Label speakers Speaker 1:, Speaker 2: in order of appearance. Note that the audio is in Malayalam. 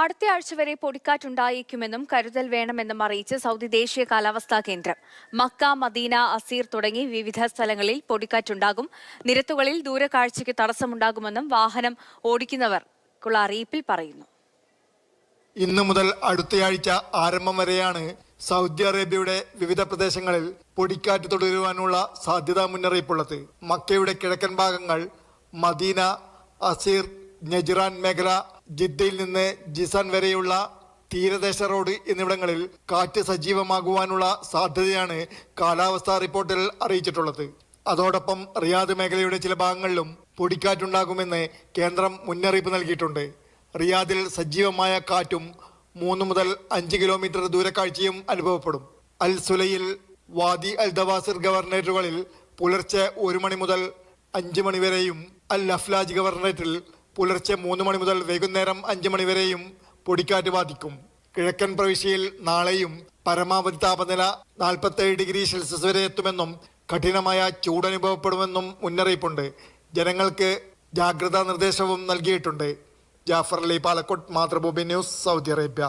Speaker 1: അടുത്ത ആഴ്ച വരെ പൊടിക്കാറ്റുണ്ടായേക്കുമെന്നും കരുതൽ വേണമെന്നും അറിയിച്ച് സൗദി ദേശീയ കാലാവസ്ഥാ കേന്ദ്രം. മക്ക മദീന അസീർ തുടങ്ങി വിവിധ സ്ഥലങ്ങളിൽ പൊടിക്കാറ്റുണ്ടാകും. നിരത്തുകളിൽ ദൂരക്കാഴ്ചയ്ക്ക് തടസ്സമുണ്ടാകുമെന്നും വാഹനം ഓടിക്കുന്നവർക്കുള്ള അറിയിപ്പിൽ പറയുന്നു.
Speaker 2: ഇന്നു മുതൽ അടുത്തയാഴ്ച ആരംഭം വരെയാണ് സൗദി അറേബ്യയുടെ വിവിധ പ്രദേശങ്ങളിൽ പൊടിക്കാറ്റ് തുടരുവാനുള്ള സാധ്യതാ മുന്നറിയിപ്പുള്ളത്. മക്കയുടെ കിഴക്കൻ ഭാഗങ്ങൾ മദീന അസീർ നജിറാൻ മേഖല ജിദ്ദയിൽ നിന്ന് ജിസാൻ വരെയുള്ള തീരദേശ റോഡ് എന്നിവിടങ്ങളിൽ കാറ്റ് സജീവമാകുവാനുള്ള സാധ്യതയാണ് കാലാവസ്ഥാ റിപ്പോർട്ടിൽ അറിയിച്ചിട്ടുള്ളത്. അതോടൊപ്പം റിയാദ് മേഖലയുടെ ചില ഭാഗങ്ങളിലും പൊടിക്കാറ്റുണ്ടാകുമെന്ന് കേന്ദ്രം മുന്നറിയിപ്പ് നൽകിയിട്ടുണ്ട്. റിയാദിൽ സജീവമായ കാറ്റും മൂന്ന് മുതൽ അഞ്ച് കിലോമീറ്റർ ദൂരക്കാഴ്ചയും അനുഭവപ്പെടും. അൽ സുലയിൽ വാദി അൽ ദവാസിർ ഗവർണറേറ്റുകളിൽ പുലർച്ചെ ഒരു മണി മുതൽ അഞ്ച് മണി വരെയും അൽ അഫ്ലാജ് ഗവർണറേറ്റിൽ പുലർച്ചെ മൂന്ന് മണി മുതൽ വൈകുന്നേരം അഞ്ച് മണി വരെയും പൊടിക്കാറ്റ് ബാധിക്കും. കിഴക്കൻ പ്രവിശ്യയിൽ നാളെയും പരമാവധി താപനില നാൽപ്പത്തേഴ് ഡിഗ്രി സെൽഷ്യസ് വരെ എത്തുമെന്നും കഠിനമായ ചൂടനുഭവപ്പെടുമെന്നും മുന്നറിയിപ്പുണ്ട്. ജനങ്ങൾക്ക് ജാഗ്രതാ നിർദ്ദേശവും നൽകിയിട്ടുണ്ട്. Jafar Ali Palakkode Mathrubhumi news Saudi Arabia.